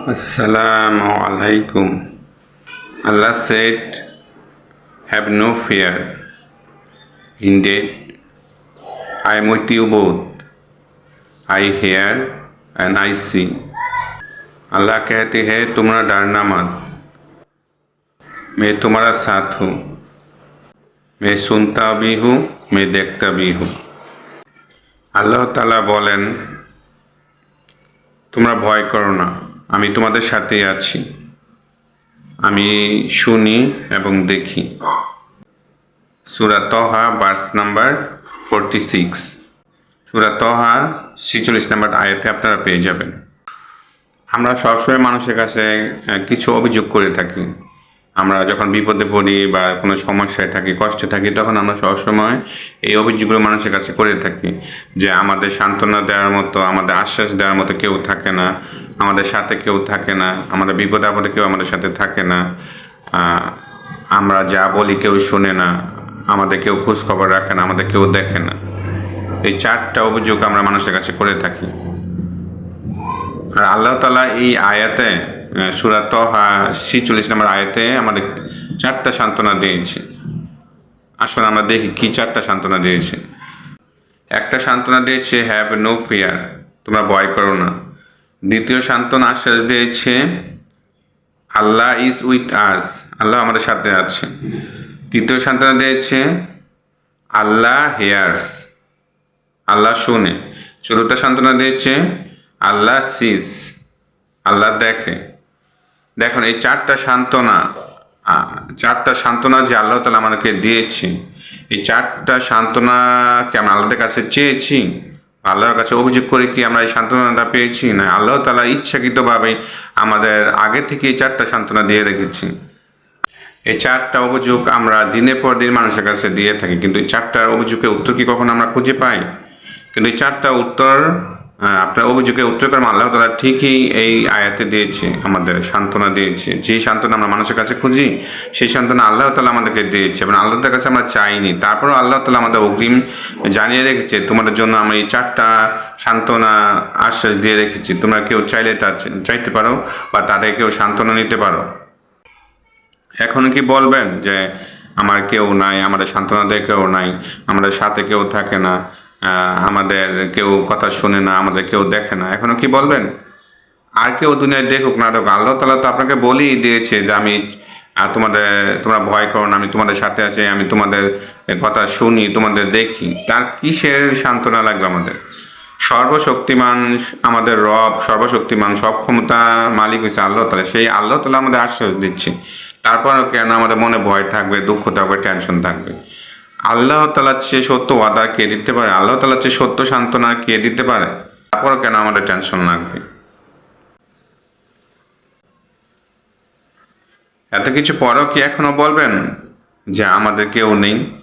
Assalamu alaikum. Allah said, Have no fear. Indeed, I am with you both. I hear and I see. अल्लाह कहते हैं तुम्हारा डरना मत मैं तुम्हारा साथ हूँ मैं सुनता भी हूँ मैं देखता भी हूँ আল্লাহ তালা বলেন তোমরা ভয় করো না আমি তোমাদের সাথেই আছি। আমি শুনি এবং দেখি। সুরাতহা বার্স নাম্বার ফোরটি সিক্স সুরাতহা ছিচল্লিশ নাম্বার আয়াতে আপনারা পেয়ে যাবেন। আমরা সবসময় মানুষের কাছে কিছু অভিযোগ করে থাকি। আমরা যখন বিপদে পড়ি বা কোনো সমস্যায় থাকি, কষ্টে থাকি, তখন আমরা সবসময় এই অভিযোগগুলো মানুষের কাছে করে থাকি যে আমাদের সান্ত্বনা দেওয়ার মতো, আমাদের আশ্বাস দেওয়ার মতো কেউ থাকে না, আমাদের সাথে কেউ থাকে না, আমাদের বিপদ আপদে কেউ আমাদের সাথে থাকে না আমরা যা বলি কেউ শোনে না, আমাদের কেউ খোঁজখবর রাখে না, আমাদের কেউ দেখে না। এই চারটা অভিযোগ আমরা মানুষের কাছে করে থাকি। আর আল্লাহ তালা এই আয়াতে সুরাত ছিচল্লিশ নম্বর আয়াতে আমাদের চারটা সান্ত্বনা দিয়েছে। আসলে আমরা দেখি কি চারটা সান্ত্বনা দিয়েছে। একটা সান্ত্বনা দিয়েছে হ্যাভ নো ফিয়ার তোমরা ভয় করো না। দ্বিতীয় সান্ত্বনা আশ্বাস দিয়েছে আল্লাহ ইজ উইথ আস আল্লাহ আমাদের সাথে আছে। তৃতীয় সান্ত্বনা দিয়েছে আল্লাহ হেয়ার্স আল্লাহ শুনে। চতুর্থ সান্ত্বনা দিয়েছে আল্লাহ সিস আল্লাহ দেখে। দেখুন, এই চারটা সান্ত্বনা চারটা সান্ত্বনা যে আল্লাহ তালা আমাদেরকে দিয়েছে, এই চারটা সান্ত্বনাকে আমরা আল্লাহর কাছে চেয়েছি? আল্লাহর কাছে অভিযোগ করে কি আমরা এই সান্ত্বনাটা পেয়েছি? না, আল্লাহ তালা ইচ্ছাকৃতভাবে আমাদের আগে থেকে এই চারটা সান্ত্বনা দিয়ে রেখেছি। এই চারটা অভিযোগ আমরা দিনের পর দিন মানুষের কাছে দিয়ে থাকি, কিন্তু এই চারটা অভিযোগের উত্তর কি কখনো আমরা খুঁজে পাই? কিন্তু এই চারটা উত্তর আপনার অভিযোগের উত্তর কর্ম আল্লাহ তালা ঠিকই এই আয়াতে দিয়েছে, আমাদের সান্ত্বনা দিয়েছে। যেই সান্ত্বনা আমরা মানুষের কাছে খুঁজি, সেই সান্ত্বনা আল্লাহ তালা আমাদেরকে দিয়েছে এবং আল্লাহর কাছে আমরা চাইনি। তারপরেও আল্লাহ তালা আমাদের অগ্রিম জানিয়ে রেখেছে, তোমাদের জন্য আমরা এই চারটা সান্ত্বনা আশ্বাস দিয়ে রেখেছি। তোমরা কেউ চাইলে তা চাইতে পারো বা তাদের কেউ সান্ত্বনা নিতে পারো। এখন কি বলবেন যে, আমার কেউ নাই, আমাদের সান্ত্বনা দেয় কেউ নাই, আমাদের সাথে কেউ থাকে না। আমাদের কেউ কথা শুনে না, আমাদের কেউ দেখে না। এখনও কি বলবেন? আর কেউ দুনিয়ায় দেখুক না দেখুক আল্লাহ তালা তো আপনাকে বলেই দিয়েছে যে আমি তোমাদের, তোমরা ভয় করো না, আমি তোমাদের সাথে আছি, আমি তোমাদের কথা শুনি, তোমাদের দেখি। তার কিসের সান্ত্বনা লাগবে আমাদের? সর্বশক্তিমান আমাদের রব, সর্বশক্তিমান সব ক্ষমতা মালিক হয়েছে আল্লাহ তালা সেই আল্লাহ তালা আমাদের আশ্বাস দিচ্ছে। তারপরও কেন আমাদের মনে ভয় থাকবে, দুঃখ থাকবে টেনশন থাকবে? আল্লাহ তালা চেয়ে সত্য ওয়াদা কে দিতে পারে? আল্লাহ তালা চেয়ে সত্য সান্ত্বনা কে দিতে পারে? তারপরও কেন আমাদের টেনশন লাগবে? এত কিছু পরেও কি এখনও বলবেন যে আমাদের কেউ নেই?